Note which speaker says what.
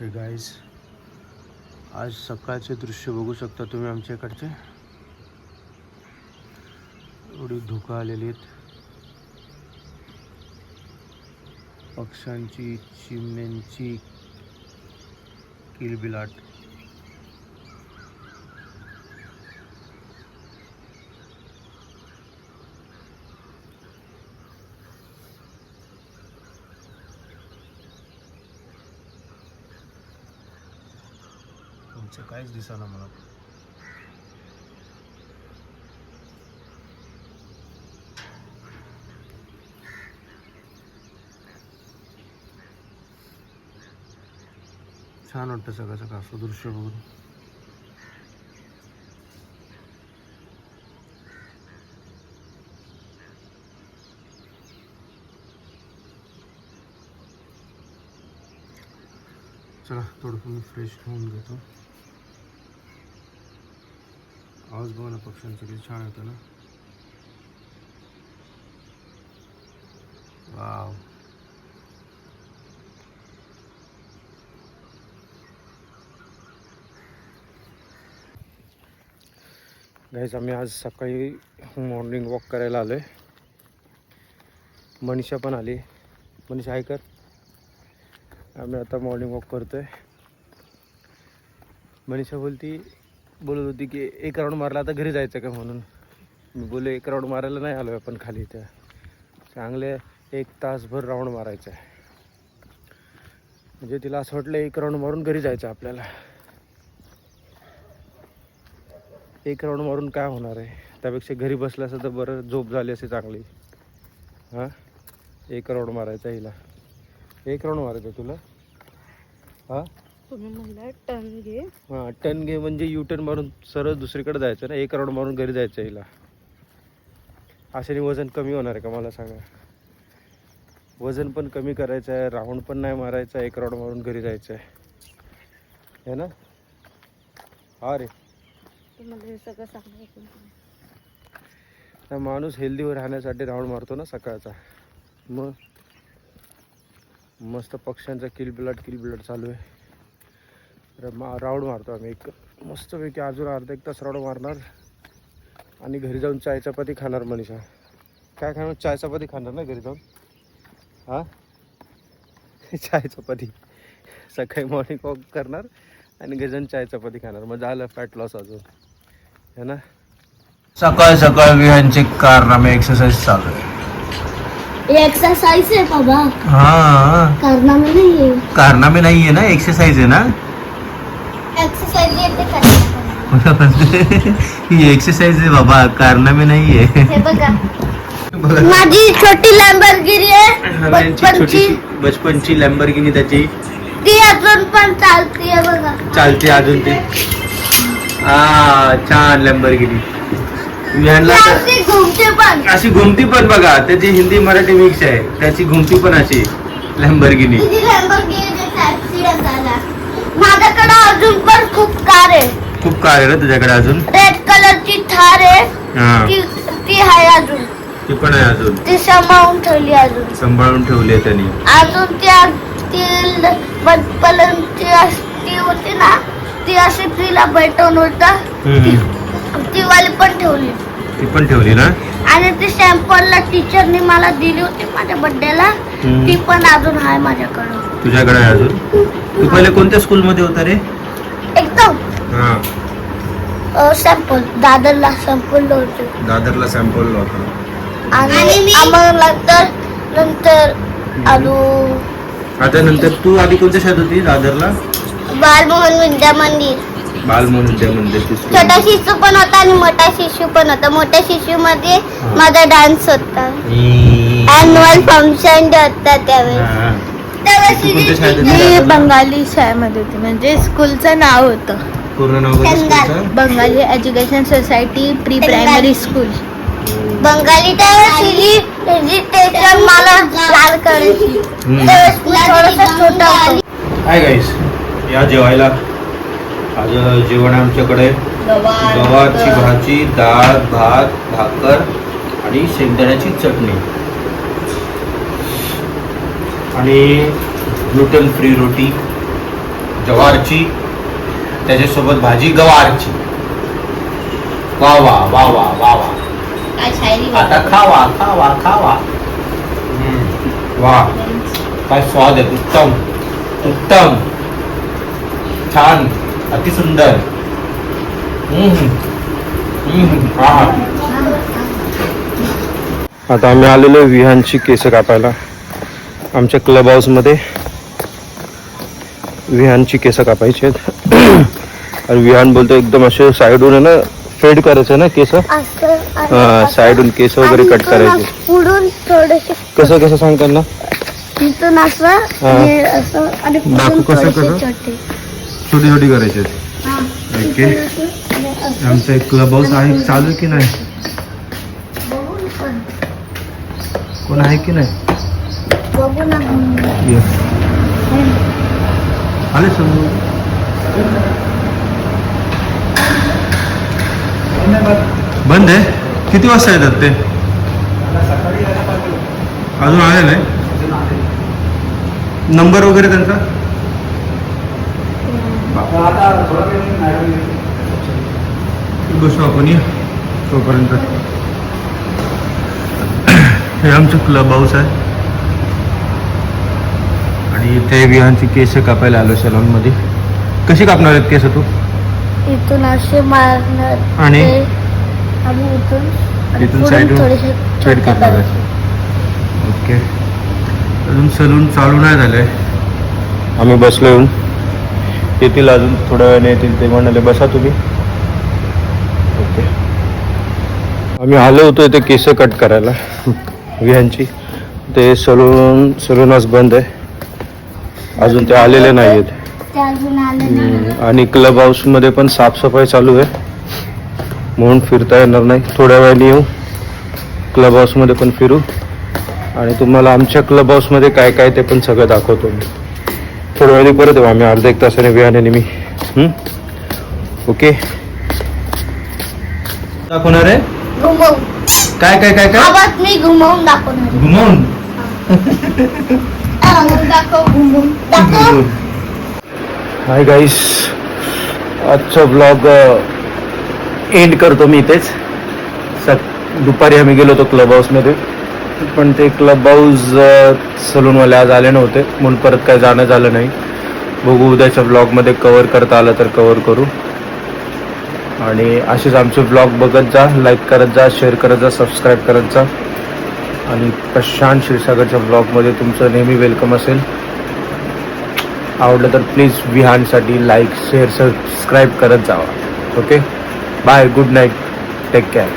Speaker 1: हे गाईज आज सकाळचे दृश्य बघू शकता तुम्ही आमच्या इकडचे एवढी धुकं आलेली आहेत. पक्ष्यांची चिमण्यांची किलबिलाट. तुमचं काहीच दिसाना मला. छान वाटतं सगळं सगळं असं दृश्य बघून. चला थोडंसं मी फ्रेश होऊन घेतो. आवाज बघा ना पक्ष्यांचा किती छान होतं ना. वाव. गाईज आम्ही आज सकाळी मॉर्निंग वॉक करायला आलो आहे मनीषा पण आली. मनीषा आहे कर. आम्ही आता मॉर्निंग वॉक करतो आहे मनीषा बोलती बोलत होती की एक राऊंड मारला आता घरी जायचं का म्हणून. मी बोलले एक राऊंड मारायला नाही आलो आपण खाली इथं. चांगले एक तासभर राऊंड मारायचं आहे. म्हणजे तिला असं वाटलं एक राऊंड मारून घरी जायचं आपल्याला. एक राऊंड मारून काय होणार आहे? त्यापेक्षा घरी बसलं असं तर बरं झोप झाली असते चांगली. हां? एक राऊंड मारायचा हिला. एक राऊंड मारायचं तुला. हां?
Speaker 2: तुम्ही म्हणला टन घे.
Speaker 1: हां टर्न घे म्हणजे यू टर्न मारून सरळ दुसरीकडे जायचं ना एक राऊंड मारून घरी जायचं हिला. अशाने वजन कमी होणार आहे का मला सांगा. वजन पण कमी करायचं आहे राऊंड पण नाही मारायचं आहे एक राऊंड मारून घरी जायचं आहे. है ना? हा रे.
Speaker 2: तुम्हाला हे सगळं सांगायचं
Speaker 1: माणूस हेल्दीवर राहण्यासाठी राऊंड मारतो ना सकाळचा. मग? मस्त पक्ष्यांचा किलबिलाट किलबिलाट चालू आहे. मा राऊंड मारतो आम्ही. एक मस्तपैकी अजून अर्धा एक तास राऊंड मारणार. आणि घरी जाऊन चाय चपाती खाणार मनीषा. काय खाणार? चाय चपाती खाणार ना घरी जाऊन? हां? चाय चपाती. सकाळी मॉर्निंग वॉक करणार आणि घरी जाऊन चाय चपाती खाणार. मग झालं फॅट लॉस अजून. है ना? सकाळ सकाळ विहानचे कारनामे एक्सरसाइज चालू आहे
Speaker 2: एक्सरसाइज आहे बाबा.
Speaker 1: हा.
Speaker 2: कारनामे नाही आहे
Speaker 1: कारनामे नाहीये ना? एक्सरसाइज आहे ना?
Speaker 2: एक्सरसाइज येते का
Speaker 1: ही एक्सरसाइज आहे बाबा कारनामे नाहीये
Speaker 2: हे। बघा. माझी छोटी लॅम्बरगिरी आहे. बचपनची.
Speaker 1: बचपनची लॅम्बरगिनी त्याची.
Speaker 2: ती अजून पण चालतीये बघा.
Speaker 1: चालते अजून ती. हा छान लॅम्बरगिनी
Speaker 2: अशी घुमती पण.
Speaker 1: बघा त्याची हिंदी मराठी मिक्स आहे. त्याची घुमती पण अशी लॅम्बरगिनी
Speaker 2: तिची लॅम्बरगिरी ऍक्सिडेंट झाला माझ्याकडे अजून पण खूप कार आहे.
Speaker 1: खूप कार आहे तुझ्याकडे अजून?
Speaker 2: रेड कलरची थार आहे. ती ती आहे अजून.
Speaker 1: ती पण आहे अजून.
Speaker 2: ती सांभाळून ठेवली अजून.
Speaker 1: सांभाळून ठेवली आहे त्यांनी.
Speaker 2: अजून त्या ती बचपनची ती होती ना ती अशी तिला भेटून होता. ती वाली पण ठेवली.
Speaker 1: ती पण ठेवली ना?
Speaker 2: आणि ती सॅम्पलला टीचरनी मला दिली होती माझ्या बर्थडेला
Speaker 1: हम्म.
Speaker 2: ती पण अजून आहे माझ्याकडं.
Speaker 1: तुझ्याकडे अजून? तू पहिले कोणत्या स्कूलमध्ये होता रे?
Speaker 2: एकदम.
Speaker 1: हा.
Speaker 2: सॅम्पल दादरला सॅम्पल होते
Speaker 1: दादरला सॅम्पल होता
Speaker 2: आणि आम्हाला तर नंतर अजून
Speaker 1: आता नंतर तू आधी कोणत्या शाळेत होती? दादरला?
Speaker 2: बालमोहन विद्या मंदिर.
Speaker 1: बालमोहन विद्या मंदिर ती school.
Speaker 2: छोटा शिशू पण होता आणि मोठा शिशू पण होता. मोठ्या शिशू मध्ये माझा डान्स होता.
Speaker 1: हम्म.
Speaker 2: अॅन्युअल फंक्शन होता त्यावेळेस.
Speaker 1: हा.
Speaker 2: त्यावेळेस
Speaker 1: तू कोणत्या शाळेत होती
Speaker 3: मी? बंगाली शाळेमध्ये होते. म्हणजे स्कूलचं नाव होतं.
Speaker 1: पूर्ण नाव काय
Speaker 2: कंगाल.
Speaker 1: स्कूलचं?
Speaker 3: Bengali education society pre primary school
Speaker 2: Bengali त्यावेळेस टीचर मला लाल करायची.
Speaker 1: हम्म.
Speaker 2: त्यावेळेस मी थोडासा छोटा होतो.
Speaker 1: हाय गाईस या जेवायला. आज जेवण आहे आमच्याकडे गव्हाची भाजी डाळ भात भाकर आणि शेंगदाण्याची चटणी. आणि ग्लुटन फ्री रोटी जवारची त्याच्यासोबत भाजी गवारची. वा वा वा वा वा वा. आता खावा खावा खावा. वा. काय स्वाद आहे. उत्तम उत्तम. छान अतिसुंदर. हम्म. हम्म. आहा. आता आम्ही आलेलो विहानची केस कापायला. आमच्या क्लब हाऊसमध्ये विहानची केस कापायची आहेत आणि विहान बोलतो एकदम असे साईडून आहे ना फेड करायचं ना केस हा. साईडून केस वगैरे कट करायचे
Speaker 2: असं पुढून थोडेसे
Speaker 1: कसं कसं सांगतात ना
Speaker 2: इथून असं
Speaker 1: हा.
Speaker 2: आणि असं आणि
Speaker 1: दाखव
Speaker 2: पुढून
Speaker 1: कसं,
Speaker 2: थोडेसे
Speaker 1: कसं?
Speaker 2: छोटे
Speaker 1: छोटी छोटी करायचे
Speaker 2: हा.
Speaker 1: ओके. आमचं एक क्लब हाऊस आहे चालू आहे की नाही. कोण आहे की नाही
Speaker 2: बघू ना.
Speaker 1: ये. आले बंद आहे. किती वाजता येतात ते? अजून आले नाही? नंबर वगैरे त्यांचा? बसू आपण ये. तोपर्यंत. हे आमचं क्लब हाऊस आहे. आणि इथे विहानची केस कापायला आलो सलॉनमध्ये. कशी कापणार आहेत केस तू?
Speaker 2: इथून असे मारणार
Speaker 1: आणि?
Speaker 2: ते आणि इथून आणि
Speaker 1: इथून
Speaker 2: पुढून
Speaker 1: side वर
Speaker 2: थोडेसे
Speaker 1: straight
Speaker 2: छोटे
Speaker 1: करणार आहे.
Speaker 2: करायचे.
Speaker 1: ओके. अजून सलून चालू नाही झालंय. आम्ही बसलो येऊन. येतील अजून थोड्या वेळाने येतील ते म्हणाले बसा तुम्ही. ओके. आम्ही आलो होतो इथे केस कट करायला. विहांची ते सलून सलून आज बंद आहे. अजून ते आलेले नाही. आहेत आणि क्लब हाऊसमध्ये पण साफसफाई चालू आहे. म्हणून फिरता येणार नाही. थोड्या वेळाने येऊ. क्लब हाऊसमध्ये पण फिरू. आणि तुम्हाला आमच्या क्लब हाऊसमध्ये काय काय ते पण सगळं दाखवतो मी. थोड्या वेळाने परत येऊ. आम्ही अर्धा एक तासाने विहाने मी? ओके. दाखवणार आहे? काय काय काय काय?
Speaker 2: घुमवून दाखवणार
Speaker 1: घुमवून? हाय गाईस आजचा ब्लॉग एंड करतो मी इथेच. सक दुपारी आम्ही गेलो होतो क्लब हाऊसमध्ये पण ते क्लब हाऊस सलूनवाले आज आले नव्हते. म्हणून परत काय जाणं झालं नाही. बघू उद्याच्या ब्लॉगमध्ये कवर करता आलं तर कवर करू. आणि असेच आमचे ब्लॉग बघत जा लाईक करत जा शेअर करत जा सबस्क्राईब करत जा. आणि प्रशांत क्षीरसागरच्या ब्लॉगमध्ये तुमचं नेहमी वेलकम असेल. आवडलं तर प्लीज विहानसाठी लाईक शेअर सबस्क्राईब करत जावा. Okay bye good night take care